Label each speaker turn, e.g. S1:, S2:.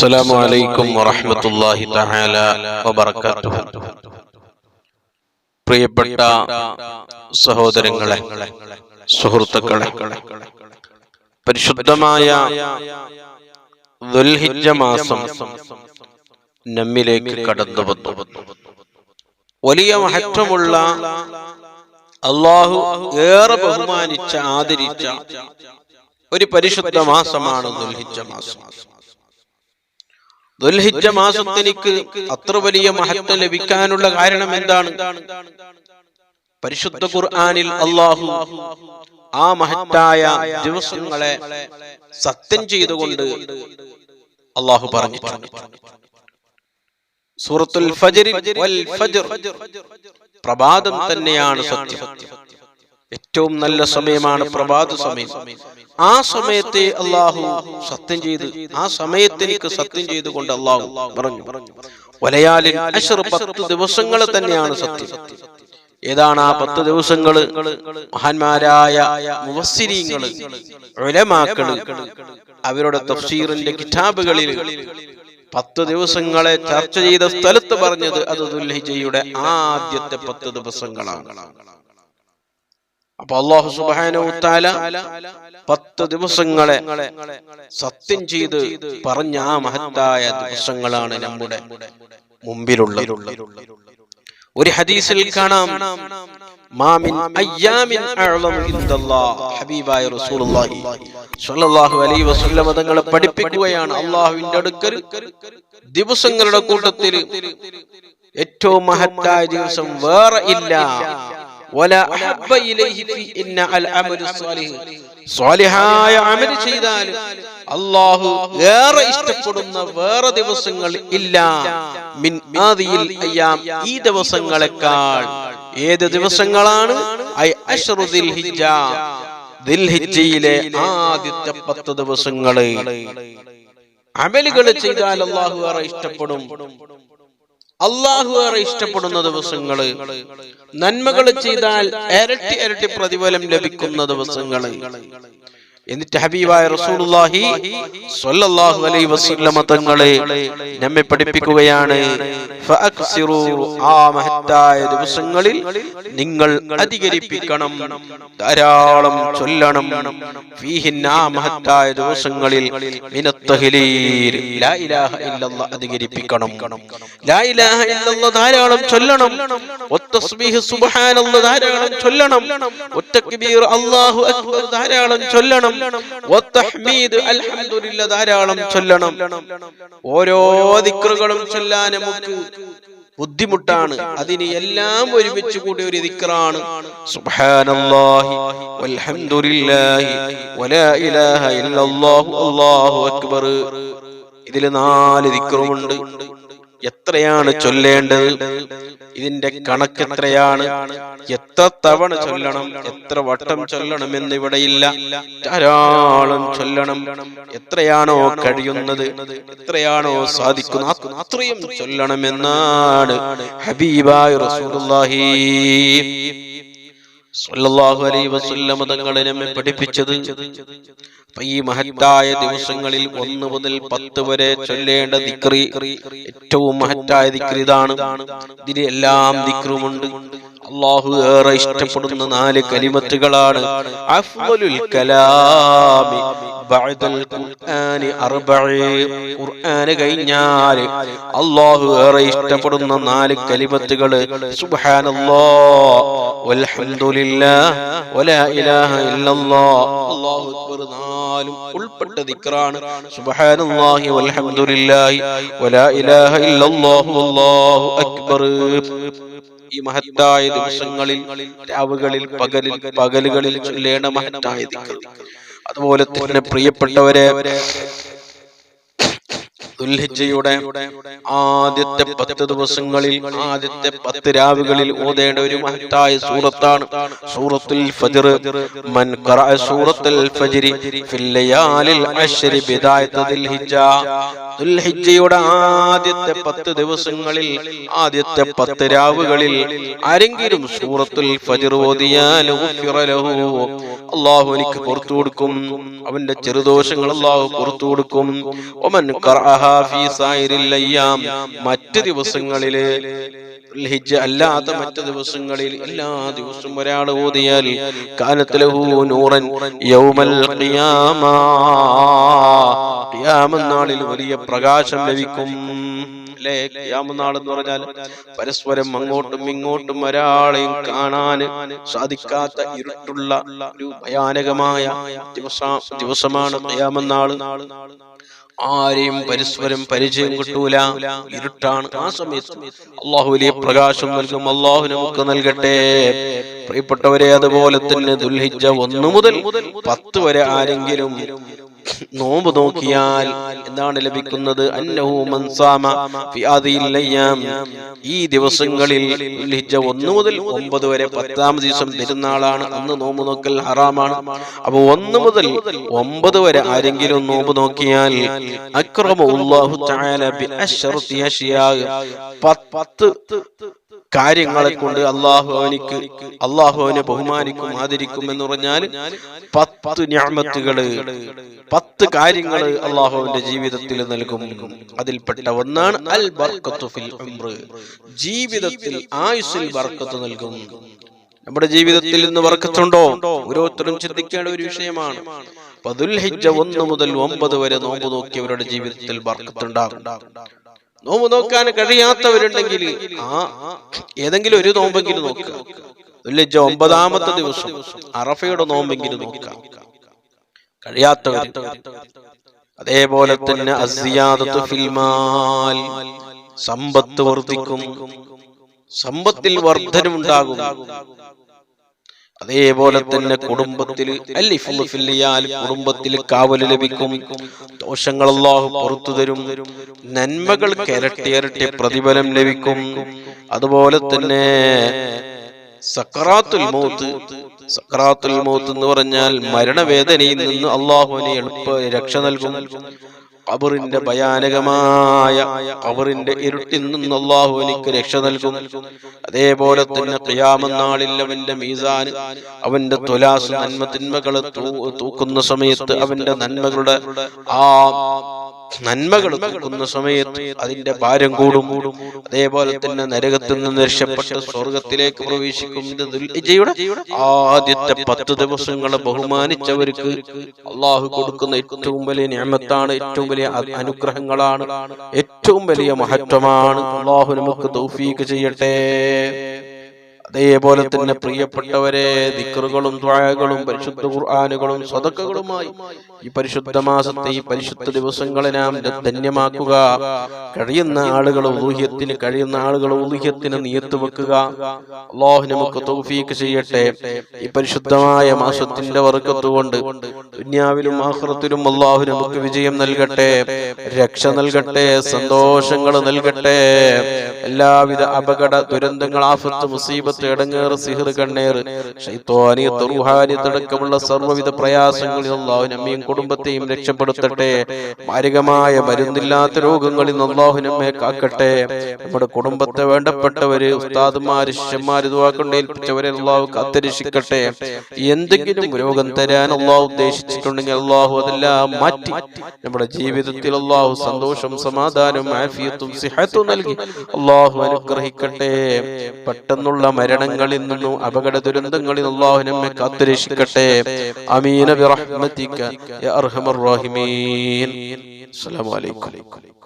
S1: السلام عليكم ورحمة الله تعالى وبركاته പ്രിയപ്പെട്ട സഹോദരങ്ങളെ സുഹൃത്തുക്കളെ പരിശുദ്ധമായ ദുൽഹിജ്ജ മാസം നമ്മിലേക്ക് കടന്നു വന്നു വലിയ മഹത്വമുള്ള അള്ളാഹു ഏറെ ബഹുമാനിച്ച ആദരിച്ച ഒരു പരിശുദ്ധ മാസമാണ് ദുൽഹിജ്ജ മാസം ദുൽഹിജ്ജ മാസത്തിനിക്ക് അത്ര വലിയ മഹത്വം ലഭിക്കാനുള്ള കാരണം എന്താണ്? പരിശുദ്ധ ഖുർആാനിൽ അള്ളാഹു ആ മഹത്തായ ദിവസങ്ങളെ സത്യം ചെയ്തുകൊണ്ട് അള്ളാഹു പറഞ്ഞു സൂറത്തുൽ ഫജറിൽ പ്രഭാതം തന്നെയാണ് സത്യം. ഏറ്റവും നല്ല സമയമാണ് പ്രഭാത സമയം. ആ സമയത്തെ അള്ളാഹു സത്യം ചെയ്ത് ആ സമയത്തിനിക്ക് സത്യം ചെയ്തുകൊണ്ട് അള്ളാഹു പറഞ്ഞു. വലയാലിൽ അഷർ പത്ത് ദിവസങ്ങൾ തന്നെയാണ് സത്യം. ഏതാണ് ആ പത്ത് ദിവസങ്ങൾ മഹാന്മാരായ മുവസ്സിരീങ്ങൾ ഉലമാക്കൾ അവരുടെ തഫ്സീറിന്റെ കിതാബുകളിൽ പത്ത് ദിവസങ്ങളെ ചർച്ച ചെയ്ത സ്ഥലത്ത് പറഞ്ഞത് അത് ദുൽഹിജയുടെ ആദ്യത്തെ പത്ത് ദിവസങ്ങളാണ്. അപ്പൊ അള്ളാഹു സുബാന പത്ത് ദിവസങ്ങളെ സത്യം ചെയ്ത് പറഞ്ഞ ആ മഹത്തായ ദിവസങ്ങളാണ് നമ്മുടെ മുമ്പിലുള്ളത്. ഒരു ഹദീസിൽ കാണാം. മാമിൻ ഹബീബായ റസൂലുള്ളാഹി സ്വല്ലല്ലാഹു അലൈഹി തങ്ങളെ പഠിപ്പിക്കുകയാണ് അള്ളാഹുവിന്റെ അടുക്കൽ. ദിവസങ്ങളുടെ കൂട്ടത്തിൽ ഏറ്റവും മഹത്തായ ദിവസം വേറെ ഇല്ല. സ്വാലിഹായ അമൽ ചെയ്താൽ അള്ളാഹു ഏറെ ഇഷ്ടപ്പെടുന്ന വേറെ ദിവസങ്ങൾ ഇല്ല. മിൻ ആദിയിൽ അയ്യാം. ഈ ദിവസങ്ങളെക്കാൾ ഏത് ദിവസങ്ങളാണ്? ദിൽഹിജയിലെ ആദ്യത്തെ പത്ത് ദിവസങ്ങൾ. അമലുകൾ ചെയ്താൽ അള്ളാഹു ഏറെ ഇഷ്ടപ്പെടും. അള്ളാഹു ഏറെ ഇഷ്ടപ്പെടുന്ന ദിവസങ്ങൾ. നന്മകൾ ചെയ്താൽ ഇരട്ടി ഇരട്ടി പ്രതിഫലം ലഭിക്കുന്ന ദിവസങ്ങൾ. എന്നിട്ട് ഹബീബായ റസൂലുള്ളാഹി സ്വല്ലല്ലാഹു അലൈഹി വസല്ലമ തങ്ങളെ നമ്മെ പഠിപ്പിക്കുകയാണ്. ഫഅക്സിറു ആ മഹത്തായ ദിവസങ്ങളിൽ നിങ്ങൾ അധികരിപ്പിക്കണം. ധാരാളം ചൊല്ലണം. ഫീഹിന്ന ആ മഹത്തായ ദിവസങ്ങളിൽ മിനത്തഹ്ലീൽ. ലാ ഇലാഹ ഇല്ലല്ലാഹ് അധികരിപ്പിക്കണം. ലാ ഇലാഹ ഇല്ലല്ലാഹ് ധാരാളം ചൊല്ലണം. വത്തസ്ബീഹ് സുബ്ഹാനല്ലാഹ് ധാരാളം ചൊല്ലണം. വത്തക്ബീർ അല്ലാഹു അക്ബർ ധാരാളം ചൊല്ലണം. ധാരാളം ചൊല്ലണം. ഓരോ ദിക്റുകളും ചൊല്ലാൻ നമുക്ക് ബുദ്ധിമുട്ടാണ്. അതിന് എല്ലാം ഒരുമിച്ച് കൂടി ഒരു അക്ബർ. ഇതിൽ നാല് ദിക്റുമുണ്ട്. എത്രയാണ് ചൊല്ലേണ്ടത്? ഇതിന്റെ കണക്ക് എത്രയാണ്? എത്ര തവണ ചൊല്ലണം? എത്ര വട്ടം ചൊല്ലണം എന്നിവിടെയില്ല ധാരാളം ചൊല്ലണം. എത്രയാണോ കഴിയുന്നത്? എത്രയാണോ സാധിക്കുന്നത് അത്രയും ചൊല്ലണമെന്നാണ് ഹബീബായ റസൂലുള്ളാഹി. സ്വല്ലല്ലാഹു അലൈഹി വസല്ലം തങ്ങളെ നമ്മെ പഠിപ്പിച്ചത് ഈ മഹത്തായ ദിവസങ്ങളിൽ ഒന്ന് മുതൽ പത്ത് വരെ ചൊല്ലേണ്ട ദിക്രി ഏറ്റവും മഹത്തായ ദിക്രി ഇതാണ്. ഇതിന് എല്ലാം ദിക്രുമുണ്ട് അള്ളാഹു ഏറെ ഇഷ്ടപ്പെടുന്ന നാല് കലിമത്തുകളാണ്. അഫ്ദലുൽ കലാമി ഖുർആനി കഴിഞ്ഞാൽ അള്ളാഹു ഏറെ ഇഷ്ടപ്പെടുന്ന നാല് കലിമത്തുകൾ സുബ്ഹാനല്ലാഹ് ഉൾപ്പെട്ട ദിക്റാണ്. സുബ്ഹാനല്ലാഹി വൽഹംദുലില്ലാഹി വലാ ഇലാഹ ഇല്ലല്ലാഹു അല്ലാഹു അക്ബർ. ഈ മഹത്തായ ദിവസങ്ങളിൽ രാവുകളിൽ പകലിൽ പകലുകളിൽ ചൊല്ലേണ്ട മഹത്തായ അതുപോലെ തന്നെ പ്രിയപ്പെട്ടവരെ ദുൽഹിജ്ജയുടെ ആദ്യത്തെ പത്ത് ദിവസങ്ങളിൽ ആദ്യത്തെ പത്ത് രാവുകളിൽ ഓതേണ്ട ഒരു മഹത്തായ സൂറത്താണ് സൂറത്തുൽ ഫജ്ർ. മൻ ഖറഅ സൂറത്തുൽ ഫജ്രി ഫിൽ ലയാലിൽ അശ്രി ബിദായത ദുൽഹിജ്ജ. ദുൽഹിജ്ജയുടെ ആദ്യത്തെ പത്ത് ദിവസങ്ങളിൽ ആദ്യത്തെ പത്ത് രാവുകളിൽ ആരെങ്കിലും സൂറത്തുൽ ഫജ്ർ ഓതിയാൽ ഗുഫിറ ലഹു. അള്ളാഹു എനിക്ക് പുറത്തു കൊടുക്കും. അവന്റെ ചെറുദോഷങ്ങൾ അല്ലാഹു പുറത്തു കൊടുക്കും. ഒമൻ അയ്യാം മറ്റ് ദിവസങ്ങളിൽ ഹിജ്ജ അല്ലാത്ത മറ്റു ദിവസങ്ങളിൽ എല്ലാ ദിവസവും ഒരാൾ ഓതിയാൽ കാലത്ത് നൂറൻ യൗമൽ ഖിയാമ. നാളിൽ വലിയ പ്രകാശം ലഭിക്കും. അല്ലേ? ഖിയാമനാൾ എന്ന് പറഞ്ഞാൽ പരസ്പരം അങ്ങോട്ടും ഇങ്ങോട്ടും ഒരാളെയും കാണാൻ സാധിക്കാത്ത ഇരുട്ടുള്ള ഒരു ഭയാനകമായ ദിവസ ദിവസമാണ് ഖിയാമനാൾ ആരെയും പരസ്പരം പരിചയം കിട്ടൂല. ഇരുട്ടാണ് ആ സമയത്ത്. അള്ളാഹു വലിയ പ്രകാശം നൽകും. അള്ളാഹു നമുക്ക് നൽകട്ടെ. പ്രിയപ്പെട്ടവരെ അതുപോലെ തന്നെ ദുൽഹിജ ഒന്ന് മുതൽ പത്ത് വരെ ആരെങ്കിലും നോമ്പ് നോക്കിയാൽ എന്താണ് ലഭിക്കുന്നത്. ഈ ദിവസങ്ങളിൽ ഒന്ന് മുതൽ ഒമ്പത് വരെ പത്താം ദിവസം പെരുന്നാളാണ്. അന്ന് നോമ്പ് നോക്കൽ ഹറാമാണ്. അപ്പൊ ഒന്ന് മുതൽ ഒമ്പത് വരെ ആരെങ്കിലും നോമ്പ് നോക്കിയാൽ അക്രമ പത്ത് കാര്യങ്ങളെ കൊണ്ട് അള്ളാഹു അവനിക്ക് അള്ളാഹു അവനെ ബഹുമാനിക്കും ആദരിക്കും എന്ന് പറഞ്ഞാൽ പത്ത് ഞാമത്തുകൾ പത്ത് കാര്യങ്ങൾ അള്ളാഹുവിന്റെ ജീവിതത്തിൽ നൽകും. അതിൽപ്പെട്ട ഒന്നാണ് അൽ ബർക്കത്തു ഫിൽ ജീവിതത്തിൽ ആയുസ്സിൽ ബർക്കത്ത് നൽകും. നമ്മുടെ ജീവിതത്തിൽ ഇന്ന് വർക്കത്തുണ്ടോ ഓരോരുത്തരും ചിന്തിക്കേണ്ട ഒരു വിഷയമാണ്. പതുൽഹിജ ഒന്ന് മുതൽ ഒമ്പത് വരെ നോമ്പ് നോക്കിയവരുടെ ജീവിതത്തിൽ ബർക്കത്തുണ്ടാകും. നോമ്പ് നോക്കാൻ കഴിയാത്തവരുണ്ടെങ്കിൽ ആ ഏതെങ്കിലും ഒരു നോമ്പെങ്കിലും നോക്കുക ഒമ്പതാമത്തെ ദിവസം അറഫയുടെ നോമ്പെങ്കിലും നോക്കാം. കഴിയാത്തവർ അതേപോലെ തന്നെ സമ്പത്ത് വർദ്ധിക്കും. സമ്പത്തിൽ വർധനമുണ്ടാകും അതേപോലെ തന്നെ കുടുംബത്തിൽ കുടുംബത്തിൽ കാവൽ ലഭിക്കും. ദോഷങ്ങൾ അള്ളാഹു പുറത്തു തരും. നന്മകൾ ഇരട്ടി ഇരട്ടി പ്രതിഫലം ലഭിക്കും. അതുപോലെ തന്നെ സക്കറാത്തുൽ മൗത്ത്. സക്കറാത്തുൽ മൗത്ത് എന്ന് പറഞ്ഞാൽ മരണവേദനയിൽ നിന്ന് അള്ളാഹുവിനെ എളുപ്പ രക്ഷ നൽകും. ഖബറിന്റെ ഭയാനകമായ ഖബറിന്റെ ഇരുട്ടിൽ നിന്ന് അള്ളാഹു എനിക്ക് രക്ഷ നൽകും. അതേപോലെ തന്നെ ഖിയാമനാളിൽ അവന്റെ മീസാൻ അവന്റെ തുലാസ് നന്മ തിന്മകളെ തൂക്കുന്ന സമയത്ത് അവന്റെ നന്മകളുടെ ആ നന്മകൾ കൊടുക്കുന്ന സമയത്ത് അതിന്റെ ഭാരം കൂടും. അതേപോലെ തന്നെ നരകത്തിൽ നിന്ന് രക്ഷപ്പെട്ട് സ്വർഗത്തിലേക്ക് പ്രവേശിക്കുന്നത് ആദ്യത്തെ പത്ത് ദിവസങ്ങളെ ബഹുമാനിച്ചവർക്ക് അള്ളാഹു കൊടുക്കുന്ന ഏറ്റവും വലിയ നിയമത്താണ് ഏറ്റവും വലിയ അനുഗ്രഹങ്ങളാണ് ഏറ്റവും വലിയ മഹത്വമാണ്. അള്ളാഹു നമുക്ക് തൗഫീക്ക് ചെയ്യട്ടെ. അതേപോലെ തന്നെ പ്രിയപ്പെട്ടവരെ ദിക്കറുകളും ദ്വായകളും പരിശുദ്ധ ഖുർആാനുകളും സ്വതക്കുകളുമായി ഈ പരിശുദ്ധ മാസത്തെ ഈ പരിശുദ്ധ ദിവസങ്ങളെ നാം ധന്യമാക്കുക. കഴിയുന്ന ആളുകൾ ഊഹ്യത്തിന് കഴിയുന്ന ആളുകൾ ഊഹ്യത്തിന് നിയത്ത് വെക്കുക. അള്ളാഹു നമുക്ക് തൗഫീക്ക് ചെയ്യട്ടെ. ഈ പരിശുദ്ധമായ മാസത്തിന്റെ വർഗത്തുകൊണ്ട് ദുന്യാവിലും ആഹ്റത്തിലും അള്ളാഹു നമുക്ക് വിജയം നൽകട്ടെ. രക്ഷ നൽകട്ടെ. സന്തോഷങ്ങൾ നൽകട്ടെ. എല്ലാവിധ അപകട ദുരന്തങ്ങൾ ആഫത്ത് മുസീബത്ത് ഇടങ്ങേറ് സിഹിർ കണ്ണേറ്. ഷൈത്വാനി തുറുഹാനി തുടക്കമുള്ള സർവവിധ പ്രയാസങ്ങളിൽ അള്ളാഹു നമ്മയും കുടുംബത്തെയും രക്ഷപ്പെടുത്തട്ടെ. മാരകമായ മരുന്നില്ലാത്ത രോഗങ്ങളിൽ അള്ളാഹുനമ്മയെ അള്ളാഹു നമ്മെ കാക്കട്ടെ. നമ്മുടെ കുടുംബത്തെ വേണ്ടപ്പെട്ടവര് ഉസ്താദുമാര് ശിഷ്യന്മാര് ഇതുവാക്കൊണ്ട് ഏൽപ്പിച്ചവരെ അള്ളാഹു കാത്തരക്ഷിക്കട്ടെ. എന്തെങ്കിലും രോഗം തരാൻ അള്ളാഹു ഉദ്ദേശിച്ചിട്ടുണ്ടെങ്കിൽ അള്ളാഹു അതെല്ലാം മാറ്റി. നമ്മുടെ ജീവിതത്തിൽ അള്ളാഹു സന്തോഷം സമാധാനവും ആഫിയത്തും സിഹത്തും നൽകി അള്ളാഹു അനുഗ്രഹിക്കട്ടെ. പെട്ടെന്നുള്ള മരണങ്ങളിൽ നിന്നും അപകട ദുരന്തങ്ങളിൽ അള്ളാഹു നമ്മെ കാത്തുരക്ഷിക്കട്ടെ. അമീന ബിറഹ്മതിക യാ അർഹമർ റഹീമീൻ. അസ്സലാമു അലൈക്കും.